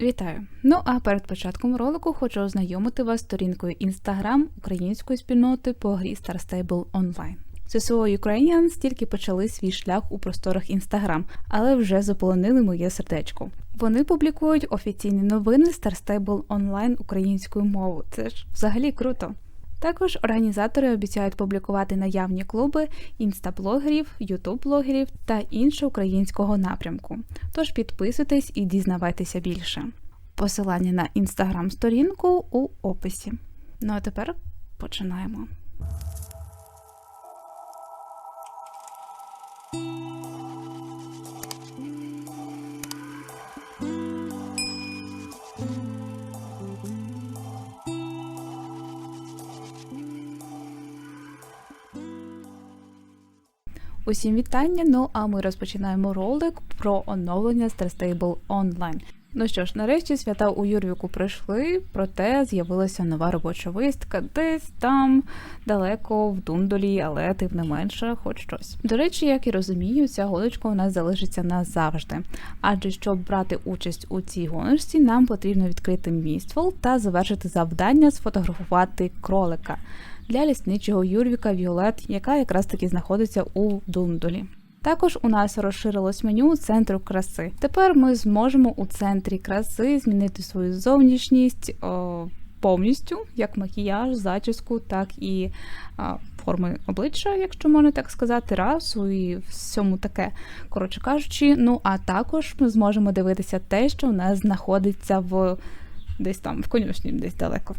Вітаю! Ну а перед початком ролику хочу ознайомити вас з сторінкою Instagram української спільноти по грі Star Stable Online. CSO Ukrainians тільки почали свій шлях у просторах Instagram, але вже заполонили моє сердечко. Вони публікують офіційні новини Star Stable Online українською мовою. Це ж взагалі круто. Також організатори обіцяють публікувати наявні клуби інстаблогерів, ютуб-блогерів та іншого українського напрямку. Тож підписуйтесь і дізнавайтеся більше. Посилання на інстаграм-сторінку у описі. Ну а тепер починаємо. Усім вітання! Ну а ми розпочинаємо ролик про оновлення Stable Online. Ну що ж, нарешті свята у Юрвіку прийшли, проте з'явилася нова робоча виставка десь там далеко в Дундолі, але тим не менше, хоч щось. До речі, як і розумію, ця гоночка у нас залишиться назавжди. Адже щоб брати участь у цій гоночці, нам потрібно відкрити міствол та завершити завдання сфотографувати кролика для лісничого Юрвіка Віолет, яка якраз таки знаходиться у Дундолі. Також у нас розширилось меню центру краси. Тепер ми зможемо у центрі краси змінити свою зовнішність о, повністю, як макіяж, зачіску, так і а, форми обличчя, якщо можна так сказати, расу і всьому таке. Коротше кажучи, ну а також ми зможемо дивитися те, що у нас знаходиться в десь там в конюшні, десь далеко.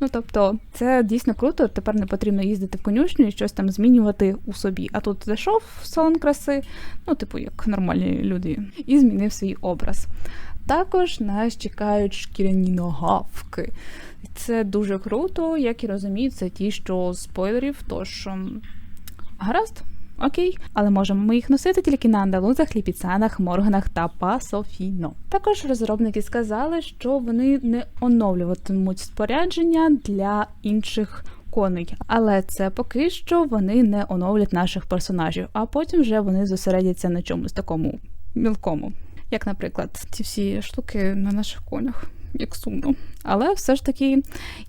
ну тобто, це дійсно круто. Тепер не потрібно їздити в конюшню і щось там змінювати у собі. А тут зайшов в салон краси, ну, типу, як нормальні люди, і змінив свій образ. Також нас чекають шкіряні ногавки. Це дуже круто, як і розумію, це ті, що спойлерів, тож ем, гаразд. Окей, але можемо ми їх носити тільки на андалузах, ліпіцанах, морганах та пасофіно. Також розробники сказали, що вони не оновлюватимуть спорядження для інших коней, але це поки що вони не оновлять наших персонажів, а потім вже вони зосередяться на чомусь такому мілкому. Як, наприклад, ці всі штуки на наших конях. Як сумно. Але все ж таки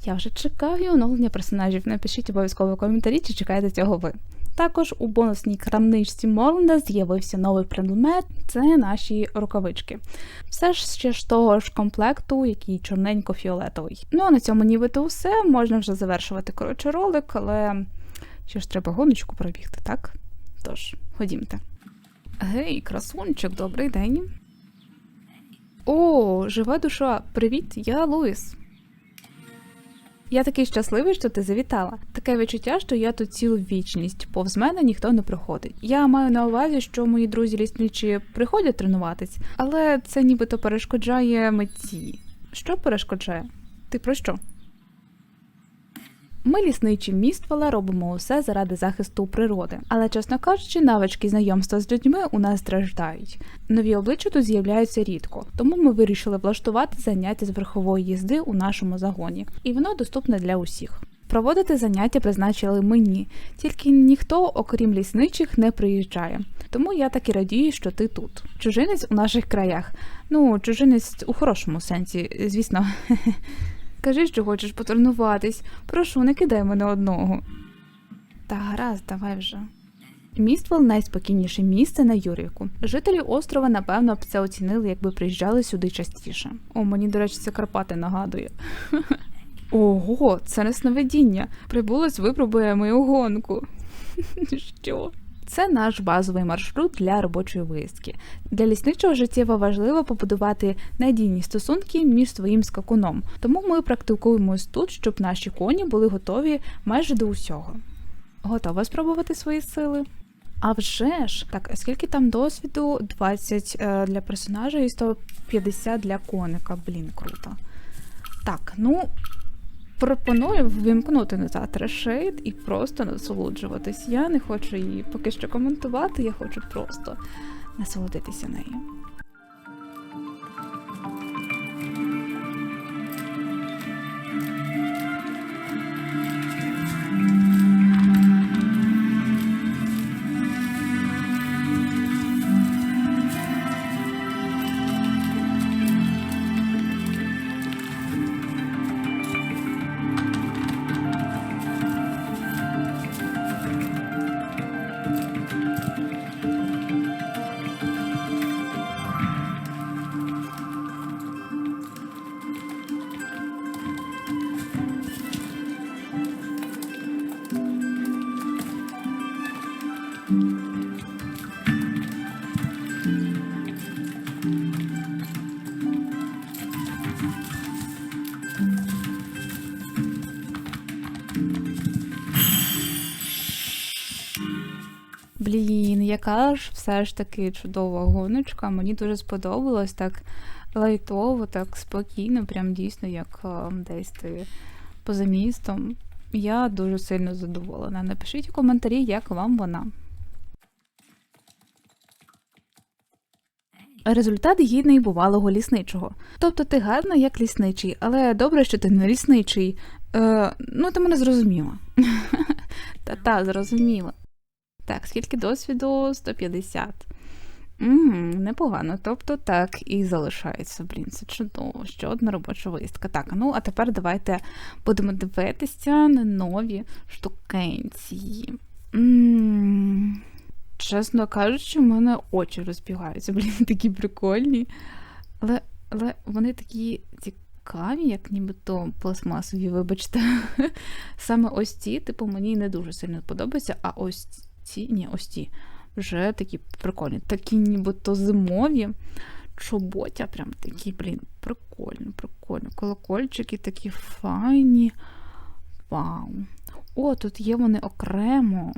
я вже чекаю оновлення персонажів. Напишіть обов'язково коментарі, чи чекаєте цього ви. Також у бонусній крамничці Морленда з'явився новий предмет це наші рукавички. Все ж ще ж того ж комплекту, який чорненько-фіолетовий. Ну а на цьому нібито все. Можна вже завершувати коротше ролик, але ще ж треба гоночку пробігти, так? Тож, ходімте. Гей, красунчик, добрий день. О, жива душа! Привіт, я Луїс. Я такий щасливий, що ти завітала. Таке відчуття, що я тут цілу вічність, повз мене ніхто не приходить. Я маю на увазі, що мої друзі лісничі приходять тренуватись, але це нібито перешкоджає меті. Що перешкоджає? Ти про що? Ми, лісничі міствала, робимо усе заради захисту природи, але, чесно кажучи, навички знайомства з людьми у нас страждають. Нові обличчя тут з'являються рідко, тому ми вирішили влаштувати заняття з верхової їзди у нашому загоні, і воно доступне для усіх. Проводити заняття призначили мені, тільки ніхто, окрім лісничих, не приїжджає. Тому я так і радію, що ти тут. Чужинець у наших краях. Ну, чужинець у хорошому сенсі, звісно. Кажи, що хочеш потренуватись. Прошу, не кидай мене одного. Та гаразд, давай вже. Міствол найспокійніше місце на Юрівку. Жителі острова, напевно, б це оцінили, якби приїжджали сюди частіше. О, мені, до речі, це Карпати нагадує. Ого, це не сновидіння. Прибулось випробує мою гонку. Що? Це наш базовий маршрут для робочої виїздки. Для лісничого життєво важливо побудувати надійні стосунки між своїм скакуном, тому ми практикуємось тут, щоб наші коні були готові майже до усього. Готова спробувати свої сили? А вже ж, так, скільки там досвіду? 20 е, для персонажа і 150 для коника. Блін, круто. Так, ну Пропоную ввімкнути назад шейд і просто насолоджуватись. Я не хочу її поки що коментувати, я хочу просто насолодитися нею. Блін, яка ж все ж таки чудова гоночка. Мені дуже сподобалось так лайтово, так спокійно, прям дійсно, як е, десь ти поза містом. Я дуже сильно задоволена. Напишіть у коментарі, як вам вона. Результат гідний бувалого лісничого. Тобто ти гарна як лісничий, але добре, що ти не лісничий. Е, ну, ти мене зрозуміла. Та-та, зрозуміла. Так, скільки досвіду? 150. Мгм, непогано. Тобто так і залишається. Блін, це чудово. Ще одна робоча виїздка. Так, ну а тепер давайте будемо дивитися на нові штукенції. Чесно кажучи, в мене очі розбігаються. Блін, такі прикольні. Але, але вони такі цікаві, як нібито пластмасові, вибачте. Саме ось ці, типу, мені не дуже сильно подобаються, а ось ці, ні, ось ці вже такі прикольні. Такі нібито зимові. Чоботя, прям такі, блін, прикольно, прикольно. Колокольчики такі файні. Вау. О, тут є вони окремо.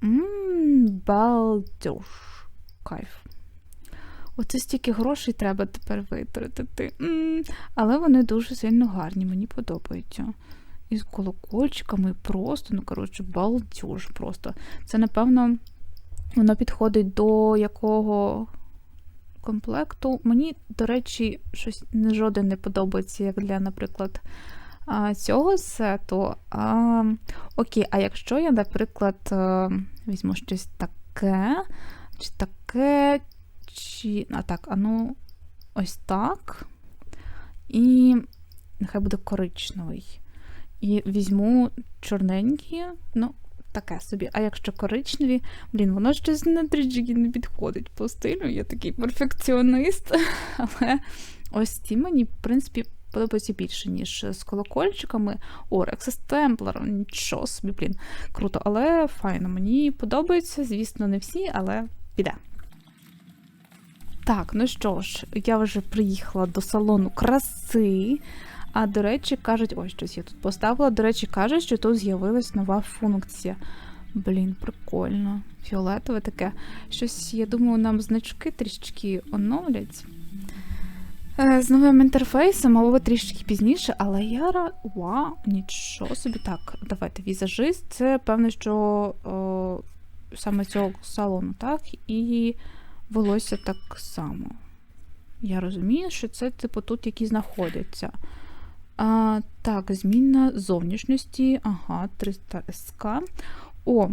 Ммм. Кайф. Оце стільки грошей треба тепер витратити. М, Але вони дуже сильно гарні, мені подобаються. І з колокольчиками, просто, ну, коротше, балдеж просто. Це, напевно, воно підходить до якого комплекту. Мені, до речі, щось не жоден не подобається, як для, наприклад, цього сету. А, окей, а якщо я, наприклад, е, візьму щось таке, чи таке, чи. А так, а ну, ось так. І нехай буде коричневий. І візьму чорненькі, ну, таке собі. А якщо коричневі, блін, воно щось на тріджики не підходить по стилю. Я такий перфекціонист. Але ось ці мені, в принципі, подобаються більше, ніж з колокольчиками. О, Rexus Templar, нічого собі, блін, круто, але файно. Мені подобається, звісно, не всі, але піде. Так, ну що ж, я вже приїхала до салону краси. А до речі, кажуть, ось щось я тут поставила. До речі, кажуть, що тут з'явилась нова функція. Блін, прикольно. Фіолетове таке. Щось, я думаю, нам значки трішечки оновлять. Е, З новим інтерфейсом, або трішки пізніше, але я. Вау, нічого собі. Так, давайте візажист. Це певно, що о, саме цього салону, так? І волосся так само. Я розумію, що це, типу, тут які знаходяться. А, Так, зміна зовнішності. Ага, 300 СК. О,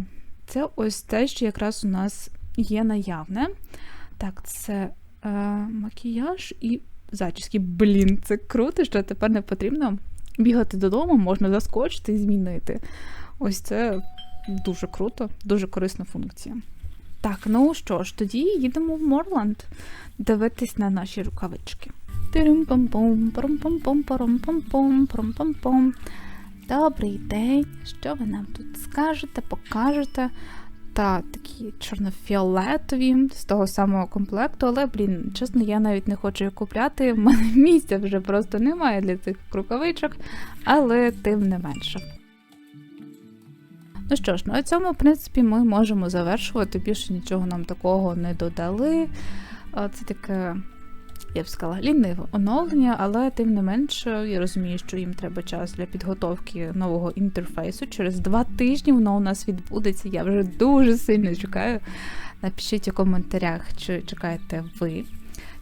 це ось те, що якраз у нас є наявне. Так, це е, макіяж і зачіски. Блін, це круто, що тепер не потрібно бігати додому, можна заскочити і змінити. Ось це дуже круто, дуже корисна функція. Так, ну що ж, тоді їдемо в Морланд дивитись на наші рукавички. Добрий день. Що ви нам тут скажете, покажете? Та такі чорнофіолетові з того самого комплекту, але, блін, чесно, я навіть не хочу їх купляти. В мене місця вже просто немає для цих рукавичок, але тим не менше. Ну що ж, на цьому, в принципі, ми можемо завершувати. Більше нічого нам такого не додали. Це таке, я б сказала, ліниве оновлення, але тим не менше, я розумію, що їм треба час для підготовки нового інтерфейсу. Через два тижні воно у нас відбудеться. Я вже дуже сильно чекаю. Напишіть у коментарях, чи чекаєте ви,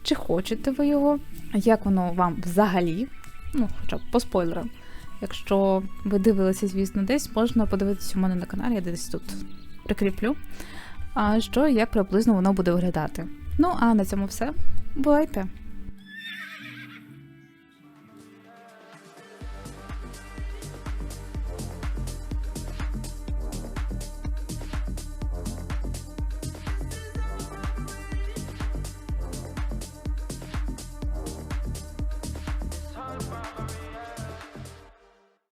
чи хочете ви його, як воно вам взагалі, ну, хоча б по спойлерам. Якщо ви дивилися, звісно, десь можна подивитися у мене на каналі, я десь тут прикріплю. А що як приблизно воно буде виглядати. Ну а на цьому все. Бувайте!